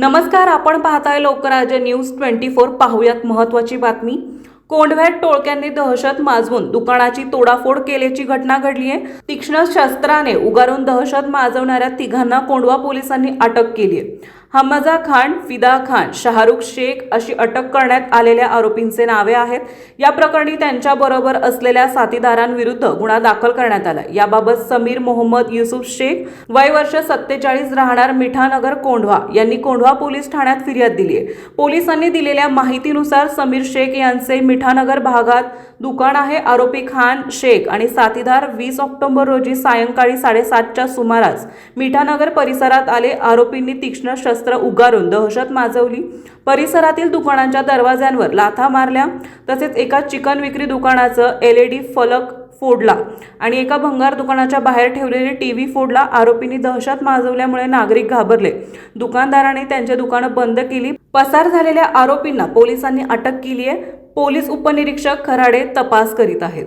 नमस्कार आपण पाहताय लोकराज्य न्यूज ट्वेंटी फोर. पाहूयात महत्वाची बातमी. कोंढव्यात टोळक्यांनी दहशत माजवून दुकानाची तोडाफोड केल्याची घटना घडली आहे. तीक्ष्ण शस्त्राने उगारून दहशत माजवणाऱ्या तिघांना कोंढवा पोलिसांनी अटक केली आहे. हमजा खान फिदा खान शाहरुख शेख अशी अटक करण्यात आलेल्या आरोपींचे नावे आहेत. या प्रकरणी त्यांच्याबरोबर असलेल्या साथीदारांविरुद्ध गुन्हा दाखल करण्यात आला. याबाबत समीर मोहम्मद युसुफ शेख वय वर्ष सत्तेचाळीस राहणार मिठानगर कोंढवा यांनी कोंढवा पोलीस ठाण्यात फिर्याद दिली आहे. पोलिसांनी दिलेल्या माहितीनुसार समीर शेख यांचे मिठानगर भागात दुकान आहे. आरोपी खान शेख आणि साथीदार वीस ऑक्टोबर रोजी सायंकाळी साडेसातच्या सुमारास मिठानगर परिसरात आले. आरोपींनी तीक्ष्ण शस्त्र शस्त्र उगारून दहशत माजवली. परिसरातील दुकानांच्या दरवाज्यांवर लाथा मारल्या. तसेच एका चिकन विक्री दुकानाचं एल ई डी फलक फोडला आणि एका भंगार दुकानाच्या बाहेर ठेवलेले टी व्ही फोडला. आरोपींनी दहशत माजवल्यामुळे नागरिक घाबरले. दुकानदाराने त्यांची दुकानं बंद केली. पसार झालेल्या आरोपींना पोलिसांनी अटक केली आहे पोलीस उपनिरीक्षक खराडे तपास करीत आहेत.